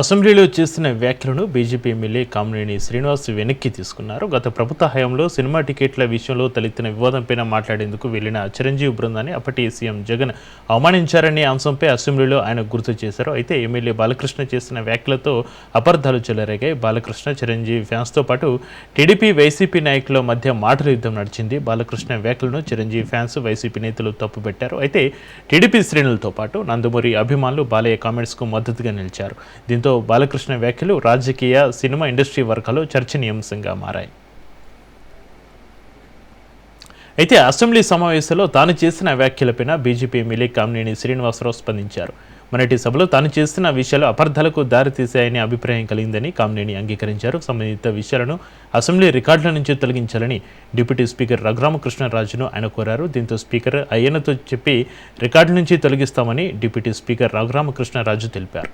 అసెంబ్లీలో చేసిన వ్యాఖ్యలను బీజేపీ ఎమ్మెల్యే కామినేని శ్రీనివాస్ వెనక్కి తీసుకున్నారు. గత ప్రభుత్వ హయాంలో సినిమా టికెట్ల విషయంలో తలెత్తిన వివాదంపై మాట్లాడేందుకు వెళ్ళిన చిరంజీవి బృందాన్ని అప్పటి సీఎం జగన్ అవమానించారనే అంశంపై అసెంబ్లీలో ఆయన గుర్తు చేశారు. అయితే ఎమ్మెల్యే బాలకృష్ణ చేసిన వ్యాఖ్యలతో అపార్థాలు చెలరేగాయి. బాలకృష్ణ చిరంజీవి ఫ్యాన్స్తో పాటు టీడీపీ వైసీపీ నాయకుల మధ్య మాటల యుద్ధం నడిచింది. బాలకృష్ణ వ్యాఖ్యలను చిరంజీవి ఫ్యాన్స్ వైసీపీ నేతలు తప్పుపెట్టారు అయితే టీడీపీ శ్రేణులతో పాటు నందమూరి అభిమానులు బాలయ్య కామెంట్స్కు మద్దతుగా నిలిచారు. దీంతో బాలకృష్ణ వ్యాఖ్యలు రాజకీయ సినిమా ఇండస్ట్రీ వర్గాల్లో చర్చనీయాంశంగా మారాయి. అయితే అసెంబ్లీ సమావేశంలో తాను చేసిన వ్యాఖ్యలపైన బీజేపీ ఎమ్మెల్యే కామినేని శ్రీనివాసరావు స్పందించారు. మొన్నటి సభలో తాను చేసిన విషయాలు అపార్థాలకు దారితీశాయని అభిప్రాయం కలిగిందని కామినేని అంగీకరించారు. సంబంధిత విషయాలను అసెంబ్లీ రికార్డుల నుంచి తొలగించాలని డిప్యూటీ స్పీకర్ రఘురామకృష్ణరాజును ఆయన కోరారు. దీంతో స్పీకర్ అయ్యనతో చెప్పి రికార్డు నుంచి తొలగిస్తామని డిప్యూటీ స్పీకర్ రఘురామకృష్ణరాజు తెలిపారు.